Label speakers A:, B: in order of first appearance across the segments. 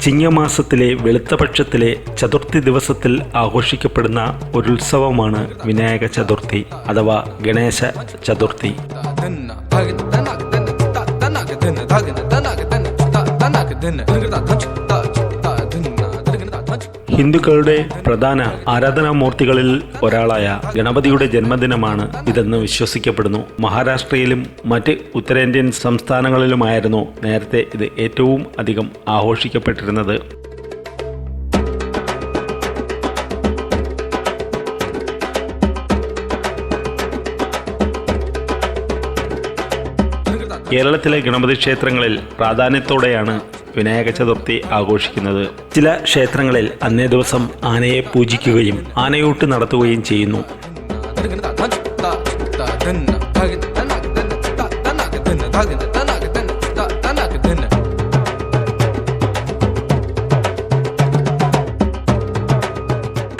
A: ചിങ്ങമാസത്തിലെ വെളുത്തപക്ഷത്തിലെ ചതുർത്ഥി ദിവസത്തിൽ ആഘോഷിക്കപ്പെടുന്ന ഒരു ഉത്സവമാണ് വിനായക ചതുർത്ഥി അഥവാ ഗണേശ ചതുർത്ഥി ഹിന്ദുക്കളുടെ പ്രധാന ആരാധനാ മൂർത്തികളിൽ ഒരാളായ ഗണപതിയുടെ ജന്മദിനമാണ് ഇതെന്ന് വിശ്വസിക്കപ്പെടുന്നു. മഹാരാഷ്ട്രയിലും മറ്റ് ഉത്തരേന്ത്യൻ സംസ്ഥാനങ്ങളിലുമായിരുന്നു നേരത്തെ ഇത് ഏറ്റവും അധികം ആഘോഷിക്കപ്പെട്ടിരുന്നത്. കേരളത്തിലെ ഗണപതി ക്ഷേത്രങ്ങളിൽ പ്രാധാന്യത്തോടെയാണ് വിനായക ചതുർത്ഥി ആഘോഷിക്കുന്നത് ചില ക്ഷേത്രങ്ങളിൽ അന്നേ ദിവസം ആനയെ പൂജിക്കുകയും ആനയൂട്ട് നടത്തുകയും ചെയ്യുന്നു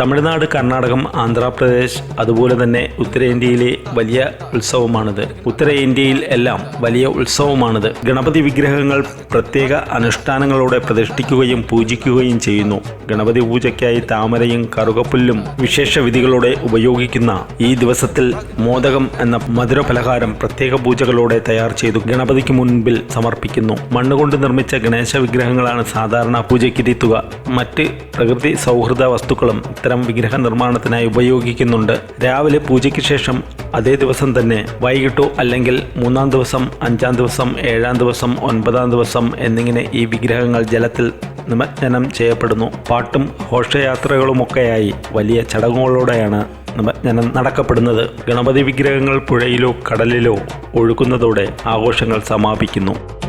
A: തമിഴ്നാട് കർണാടകം ആന്ധ്രാപ്രദേശ് അതുപോലെ തന്നെ ഉത്തരേന്ത്യയിലെ വലിയ ഉത്സവമാണിത്. ഉത്തരേന്ത്യയിൽ എല്ലാം വലിയ ഉത്സവമാണിത്. ഗണപതി വിഗ്രഹങ്ങൾ പ്രത്യേക അനുഷ്ഠാനങ്ങളോടെ പ്രതിഷ്ഠിക്കുകയും പൂജിക്കുകയും ചെയ്യുന്നു. ഗണപതി പൂജയ്ക്കായി താമരയും കറുകപ്പുല്ലും വിശേഷ വിധികളോടെ ഉപയോഗിക്കുന്ന ഈ ദിവസത്തിൽ മോദകം എന്ന മധുര പലഹാരം പ്രത്യേക പൂജകളോടെ തയ്യാർ ചെയ്തു ഗണപതിക്ക് മുൻപിൽ സമർപ്പിക്കുന്നു. മണ്ണുകൊണ്ട് നിർമ്മിച്ച ഗണേശ വിഗ്രഹങ്ങളാണ് സാധാരണ പൂജയ്ക്കിരുത്തുക മറ്റ് പ്രകൃതി സൗഹൃദ വസ്തുക്കളും ഇത്തരം വിഗ്രഹ നിർമ്മാണത്തിനായി ഉപയോഗിക്കുന്നുണ്ട്. രാവിലെ പൂജയ്ക്ക് ശേഷം അതേ ദിവസം തന്നെ വൈകിട്ടോ അല്ലെങ്കിൽ മൂന്നാം ദിവസം അഞ്ചാം ദിവസം ഏഴാം ദിവസം ഒൻപതാം ദിവസം എന്നിങ്ങനെ ഈ വിഗ്രഹങ്ങൾ ജലത്തിൽ നിമജ്ഞനം ചെയ്യപ്പെടുന്നു. പാട്ടും ഘോഷയാത്രകളുമൊക്കെയായി വലിയ ചടങ്ങുകളോടെയാണ് നിമജ്ഞനം നടക്കപ്പെടുന്നത്. ഗണപതി വിഗ്രഹങ്ങൾ പുഴയിലോ കടലിലോ ഒഴുക്കുന്നതോടെ ആഘോഷങ്ങൾ സമാപിക്കുന്നു.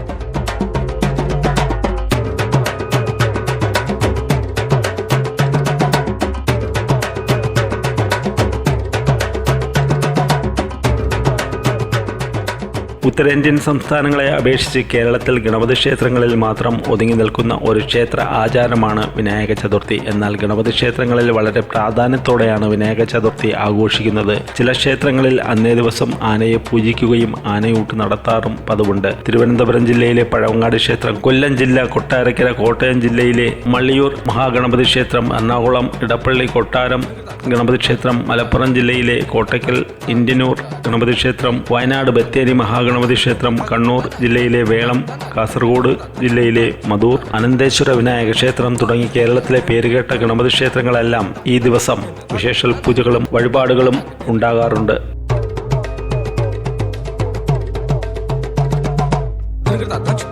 A: ഉത്തരേന്ത്യൻ സംസ്ഥാനങ്ങളെ അപേക്ഷിച്ച് കേരളത്തിൽ ഗണപതി ക്ഷേത്രങ്ങളിൽ മാത്രം ഒതുങ്ങി നിൽക്കുന്ന ഒരു ക്ഷേത്ര ആചാരമാണ് വിനായക ചതുർത്ഥി. എന്നാൽ ഗണപതി ക്ഷേത്രങ്ങളിൽ വളരെ പ്രാധാന്യത്തോടെയാണ് വിനായക ചതുർത്ഥി ആഘോഷിക്കുന്നത്. ചില ക്ഷേത്രങ്ങളിൽ അന്നേ ദിവസം ആനയെ പൂജിക്കുകയും ആനയൂട്ട് നടത്താറും പതിവുണ്ട്. തിരുവനന്തപുരം ജില്ലയിലെ പഴവങ്ങാട് ക്ഷേത്രം കൊല്ലം ജില്ല കൊട്ടാരക്കര കോട്ടയം ജില്ലയിലെ മള്ളിയൂർ മഹാഗണപതി ക്ഷേത്രം എറണാകുളം ഇടപ്പള്ളി കൊട്ടാരം ഗണപതി ക്ഷേത്രം മലപ്പുറം ജില്ലയിലെ കോട്ടയ്ക്കൽ ഇന്ത്യനൂർ ഗണപതി ക്ഷേത്രം വയനാട് ബത്തേരി മഹാഗണപതി ക്ഷേത്രം കണ്ണൂർ ജില്ലയിലെ വേളം കാസർഗോഡ് ജില്ലയിലെ മധൂർ അനന്തേശ്വര വിനായക ക്ഷേത്രം തുടങ്ങി കേരളത്തിലെ പേരുകേട്ട ഗണപതി ക്ഷേത്രങ്ങളെല്ലാം ഈ ദിവസം വിശേഷൽ പൂജകളും വഴിപാടുകളും ഉണ്ടാകാറുണ്ട്.
B: Dun